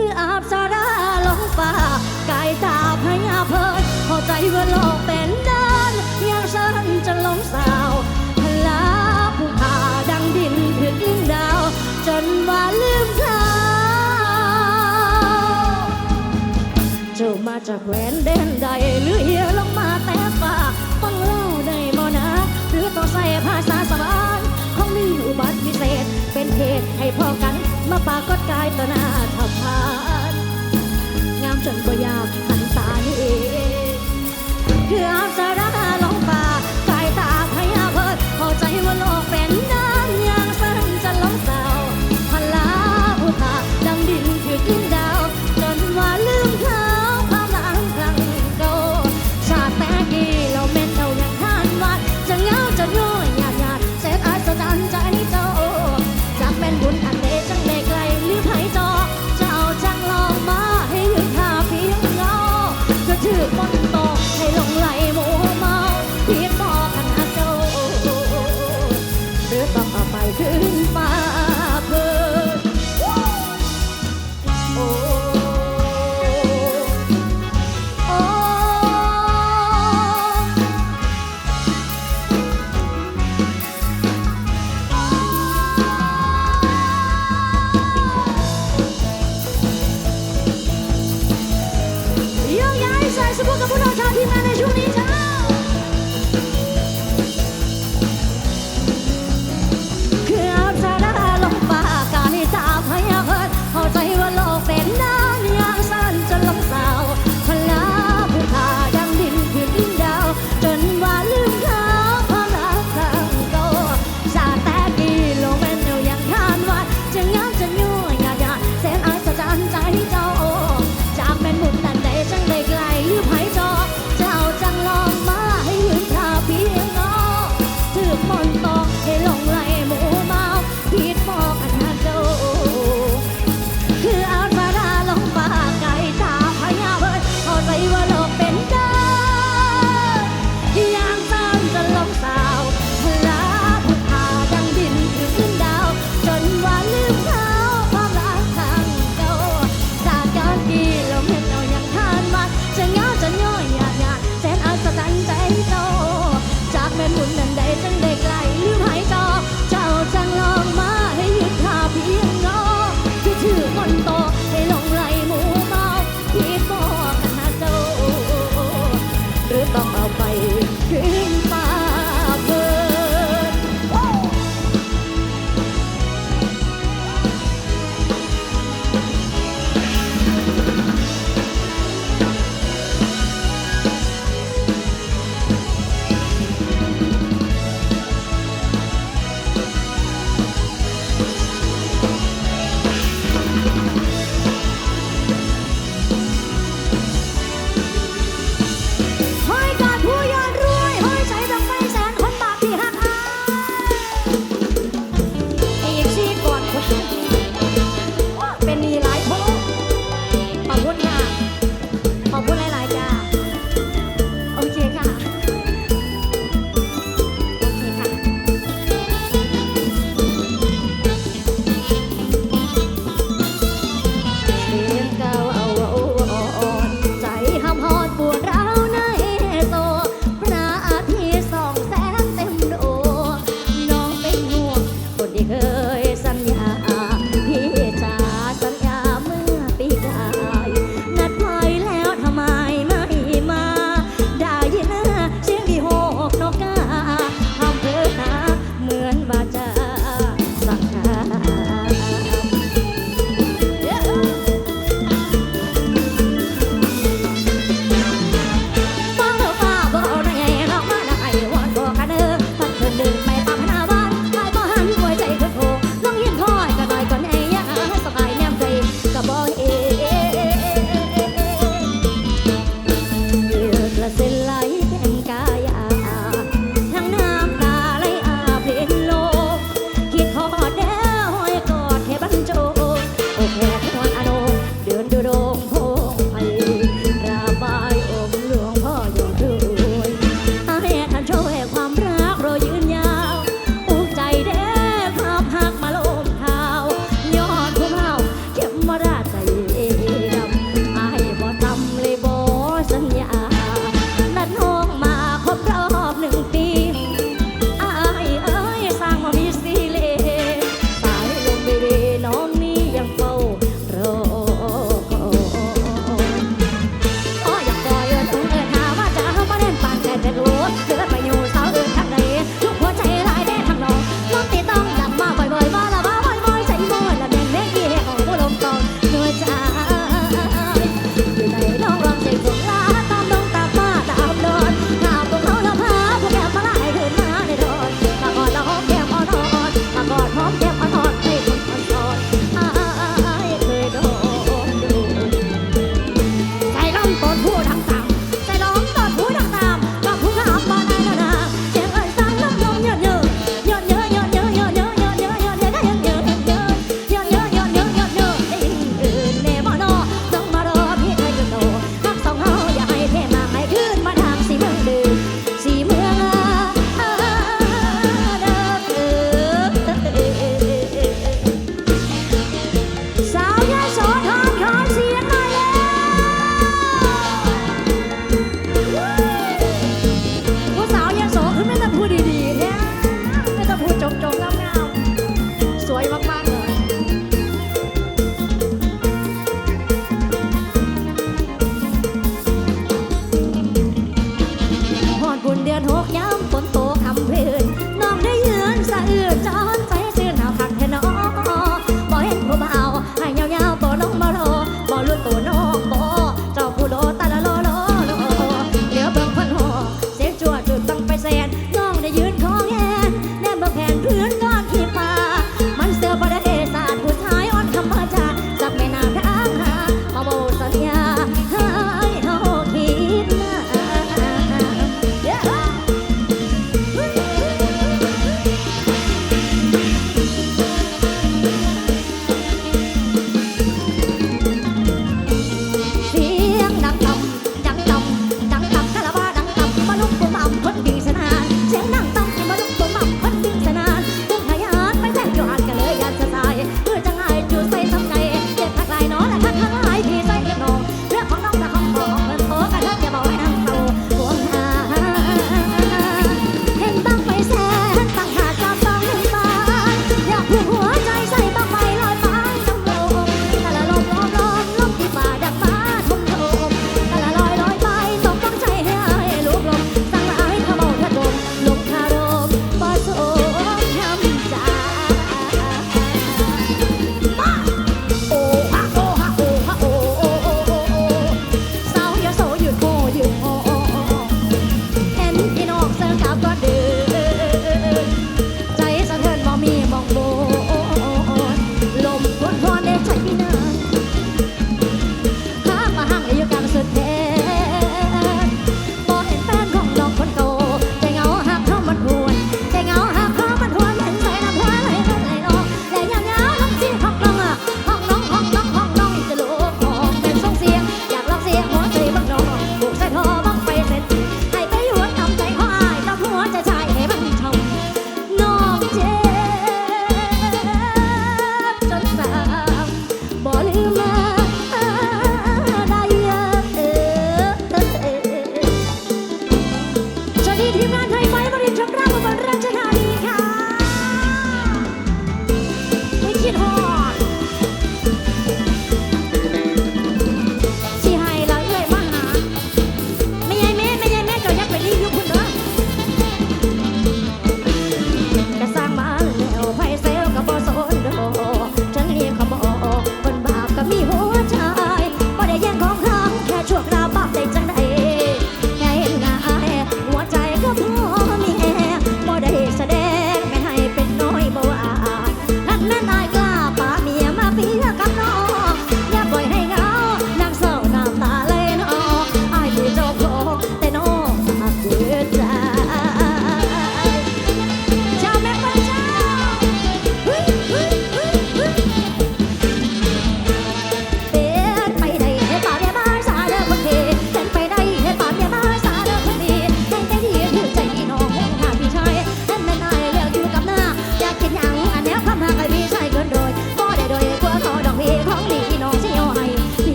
คืออาบสาราลงป่ากายตาพยาเพิดเข้าใจว่าโลกเป็นด้านอย่างฉันจะลงสาวพลาผู้ขาดังดินถึงดาว จนว่าลืมเขาเจ้ามาจากแหวนแดนใด หรือเหียลงมาแต่ฟ้าต้องเล่าได้บ่นะหรือต้องใส่ภาษาสวรรค์ของมีอุบัติพิเศษเป็นเหตุให้พ่อกัน มาปากดกายต่อหน้าทัพานงามจนบ่อยากหันตาเห็นคืออาสารา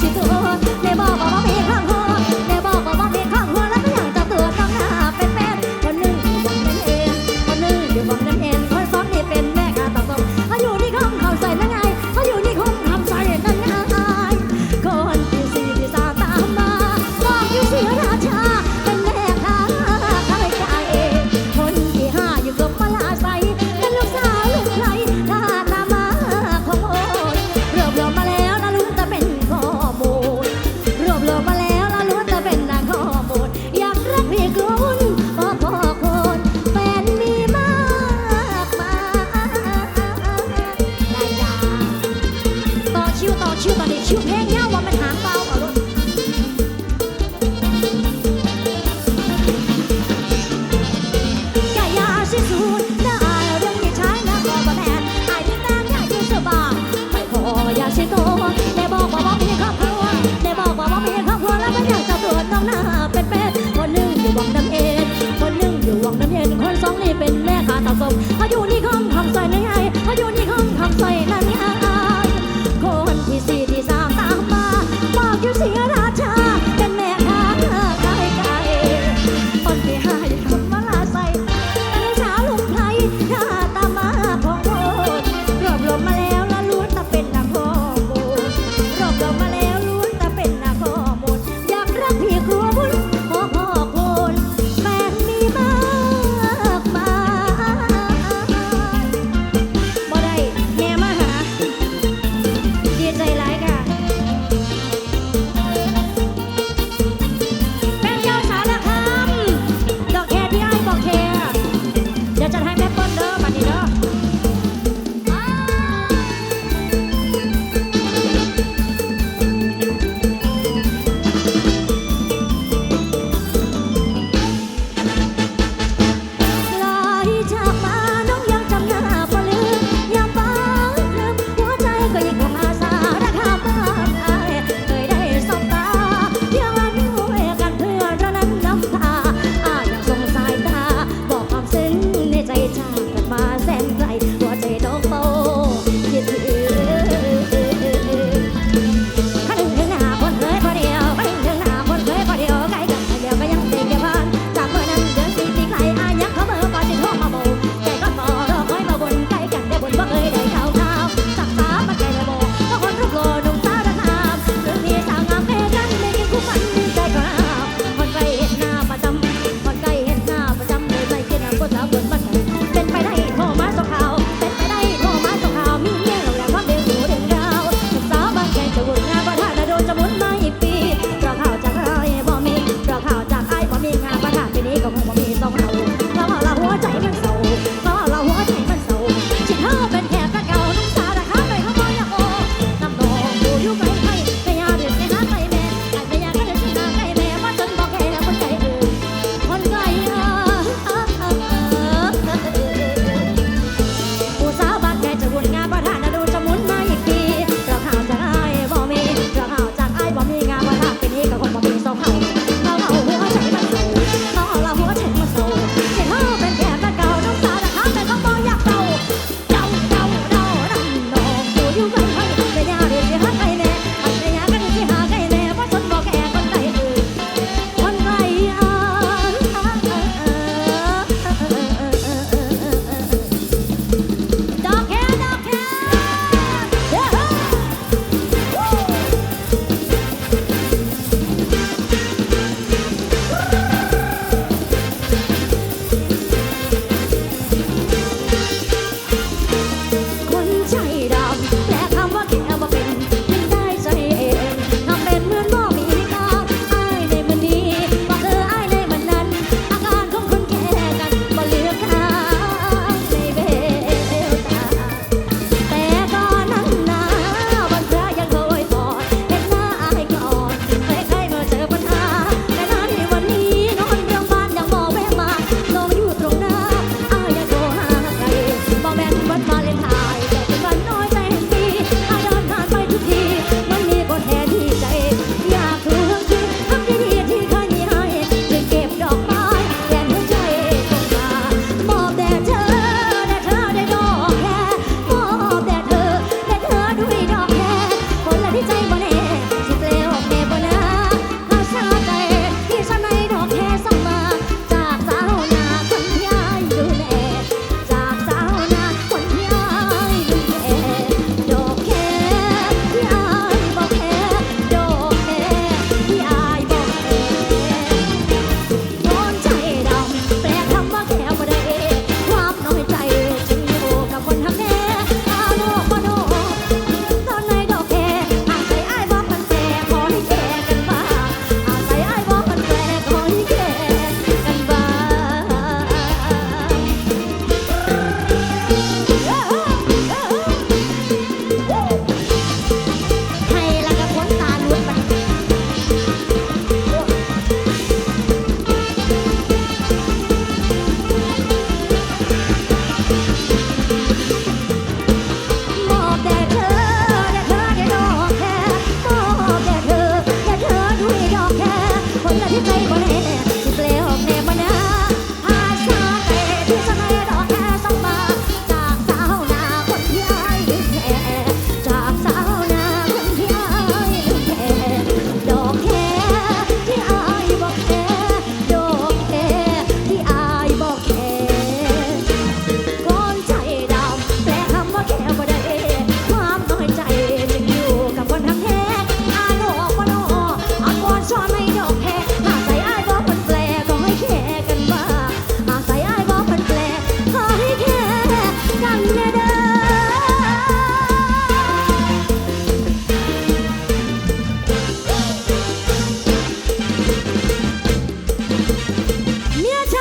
ชิโต คิวตอนนี้คิวเพลงยาวว่ามันหางเบาเอารถกายาสิสูนน้าอายเรื่องที่ใช้นะก็บ่แม่นอายที่ตามยายที่สบายไม่พออยากสิโตได้บอกว่าว่ามีครอบครัวได้บอกว่าว่ามีครอบครัวแล้วมันอยากจะตรวจน้องหน้าเป็นเป็ดคนหนึ่งอยู่วังน้ำเอ็นคนหนึ่งอยู่วังน้ำเย็นคนสองนี่เป็นแม่ค้าตาดสมเขาอยู่ Maria.